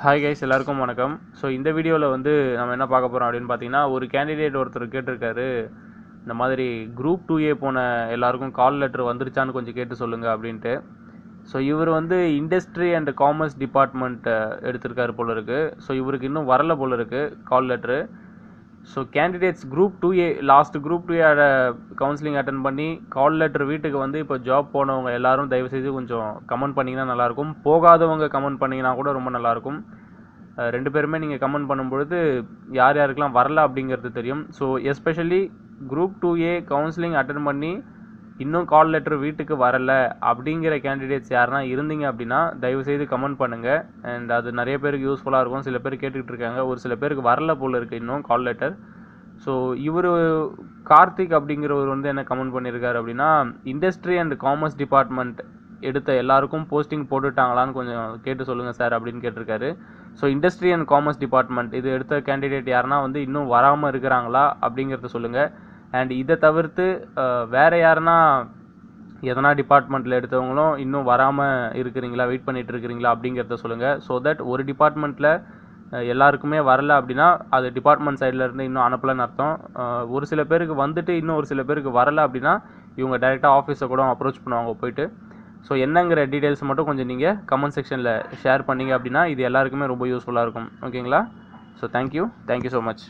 Hi guys எல்லாருக்கும் வணக்கம். So இந்த வீடியோவில் வந்து நம்ம என்ன பார்க்க போகிறோம் அப்படின்னு பார்த்தீங்கன்னா ஒரு கேண்டிடேட் ஒருத்தர் கேட்டிருக்காரு. இந்த மாதிரி குரூப் டூ ஏ போன எல்லாருக்கும் கால் லெட்டர் வந்துருச்சான்னு கொஞ்சம் கேட்டு சொல்லுங்கள் அப்படின்ட்டு. ஸோ இவர் வந்து இண்டஸ்ட்ரி அண்ட் காமர்ஸ் டிபார்ட்மெண்ட் எடுத்திருக்காரு போல இருக்குது ஸோ இவருக்கு இன்னும் வரல போல இருக்குது call letter so candidates group two A last group two ஏட counselling attend பண்ணி கால் லெட்டர் வீட்டுக்கு வந்து இப்போ ஜாப் போனவங்க எல்லாரும் தயவுசெய்து கொஞ்சம் கமெண்ட் பண்ணிங்கன்னா நல்லாயிருக்கும். போகாதவங்க கமெண்ட் பண்ணிங்கன்னா கூட ரொம்ப நல்லாயிருக்கும். ரெண்டு பேருமே நீங்கள் கமெண்ட் பண்ணும்பொழுது யார் யாருக்கெல்லாம் வரல அப்படிங்கிறது தெரியும். So especially group two A counselling attend பண்ணி இன்னும் கால் லெட்டர் வீட்டுக்கு வரலை அப்படிங்கிற கேண்டிடேட்ஸ் யாருனா இருந்தீங்க அப்படின்னா தயவுசெய்து கமெண்ட் பண்ணுங்கள் அண்ட் அது நிறைய பேருக்கு யூஸ்ஃபுல்லாக இருக்கும். சில பேர் கேட்டுக்கிட்டு இருக்காங்க. ஒரு சில பேருக்கு வரல போல் இருக்குது இன்னும் கால் லெட்டர் ஸோ இவர் கார்த்திக் அப்படிங்கிறவர் வந்து என்ன கமெண்ட் பண்ணியிருக்காரு அப்படின்னா இண்டஸ்ட்ரி அண்ட் காமர்ஸ் டிபார்ட்மெண்ட் எடுத்த எல்லாருக்கும் போஸ்டிங் போட்டுட்டாங்களான்னு கொஞ்சம் கேட்டு சொல்லுங்கள் சார் அப்படின்னு கேட்டிருக்காரு. So industry and commerce department இது எடுத்த கேண்டிடேட் யாருன்னா வந்து இன்னும் வராமல் இருக்கிறாங்களா? அப்படிங்கிறத சொல்லுங்கள் அண்ட் இதை தவிர்த்து வேறு வேற யாருன்னா எதனா டிபார்ட்மெண்ட்டில் எடுத்தவங்களும் இன்னும் வராமல் இருக்கிறீங்களா வெயிட் பண்ணிட்டு இருக்கிறீங்களா அப்படிங்கிறத சொல்லுங்கள் ஸோ தட் ஒரு டிபார்ட்மெண்ட்டில் எல்லாருக்குமே வரல அப்படின்னா அது டிபார்ட்மெண்ட் சைடில் இருந்து இன்னும் அனுப்பலன்னு அர்த்தம். ஒரு சில பேருக்கு வந்துட்டு இன்னும் ஒரு சில பேருக்கு வரல அப்படின்னா இவங்க டைரெக்டாக ஆஃபீஸை கூட அப்ரோச் பண்ணுவாங்க போயிட்டு. ஸோ என்னங்கிற டீட்டெயில்ஸ் மட்டும் கொஞ்சம் நீங்கள் கமெண்ட் செக்ஷனில் ஷேர் பண்ணீங்க அப்படின்னா இது எல்லாருக்குமே ரொம்ப யூஸ்ஃபுல்லாக இருக்கும். ஓகேங்களா so thank you thank you so much